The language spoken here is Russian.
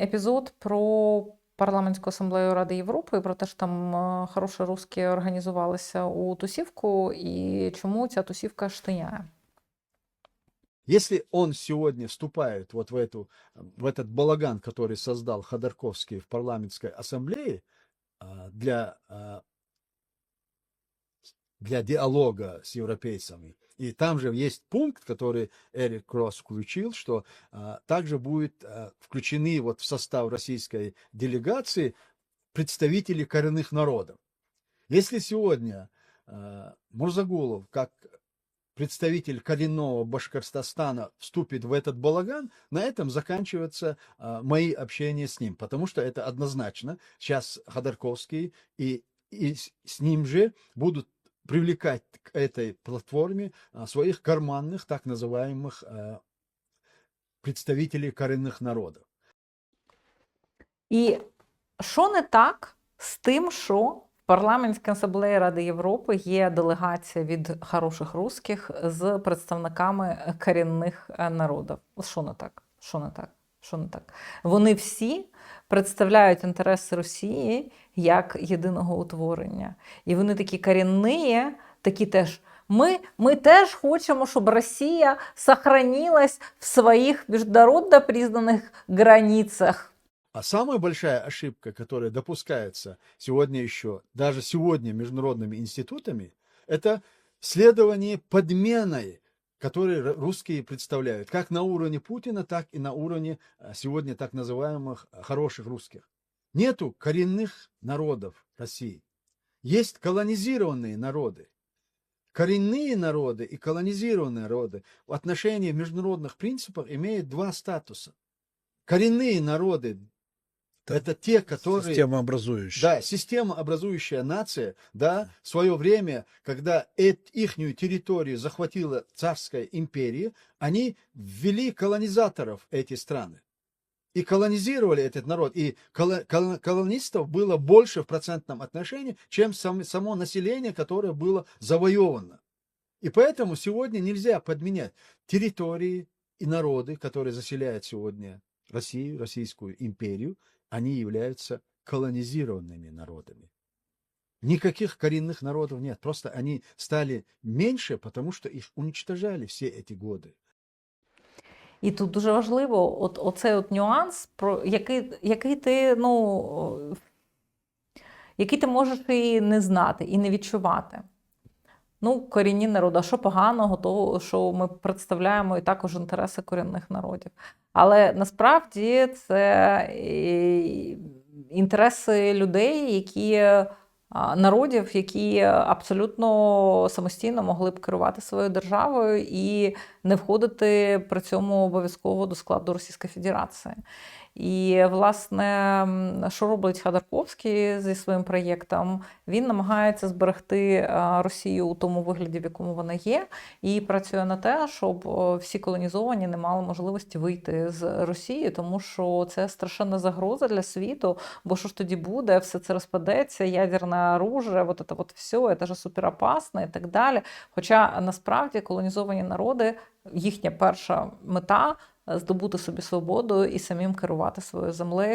епізод про парламентську асамблею Ради Європи, і про те, що там е, хороші русські організувалися у тусівку, і чому ця тусівка штиняє. Если он сегодня вступает вот в, эту, в этот балаган, который создал Ходорковский в парламентской ассамблее а, для, а, для диалога с европейцами, и там же есть пункт, который Эрик Кросс включил, что а, также будет а, включены вот в состав российской делегации представители коренных народов. Если сегодня а, Мурзагулов, как представитель коренного Башкортостана вступит в этот балаган, на этом заканчиваются а, мои общения с ним, потому что это однозначно. Сейчас Ходорковский и, и с ним же будут привлекать к этой платформе а, своих карманных, так называемых, а, представителей коренных народов. І що не так з тим, що в парламентській асамблеї Ради Європи є делегація від хороших русських з представниками корінних е, народів? От Що не так? Що не так? Що не так? Вони всі представляють інтереси Росії як єдиного утворення. І вони такі корінні, такі теж. Ми, ми теж хочемо, щоб Росія сохранилась в своїх міжнародно признаних границях. А самая большая ошибка, которая допускается сегодня еще, даже сегодня международными институтами, это следование подменой, которые русские представляют, как на уровне Путина, так и на уровне а, сегодня так называемых а, хороших русских. Нету коренных народов России. Есть колонизированные народы. Коренные народы и колонизированные народы в отношении международных принципов имеют два статуса. Коренные народы это те, которые... Системообразующий. Да, системообразующая нация, да, в свое время, когда их территорию захватила царская империя, они ввели колонизаторов эти страны. И колонизировали этот народ. И коло- коло- колонистов было больше в процентном отношении, чем сам- само население, которое было завоевано. И поэтому сегодня нельзя подменять территории и народы, которые заселяют сегодня Россию, Российскую империю, они являются колонизированными народами. Никаких коренных народов нет. Просто они стали меньше, потому что их уничтожали все эти годы. І тут дуже важливо, от оцей от нюанс, про який, який ти, ну, який ти можеш і не знати, і не відчувати. Ну, корінні народи, а що поганого, того, що ми представляємо і також інтереси корінних народів. Але насправді це інтереси людей, які народів, які абсолютно самостійно могли б керувати своєю державою і не входити при цьому обов'язково до складу Російської Федерації. І, власне, що робить Ходорковський зі своїм проєктом? Він намагається зберегти е, Росію у тому вигляді, в якому вона є, і працює на те, щоб е, всі колонізовані не мали можливості вийти з Росії, тому що це страшенна загроза для світу. Бо що ж тоді буде? Все це розпадеться, ядерне оружие, вот это вот все, це ж суперопасно і так далі. Хоча насправді колонізовані народи, їхня перша мета здобути собі свободу і самим керувати своєю землею.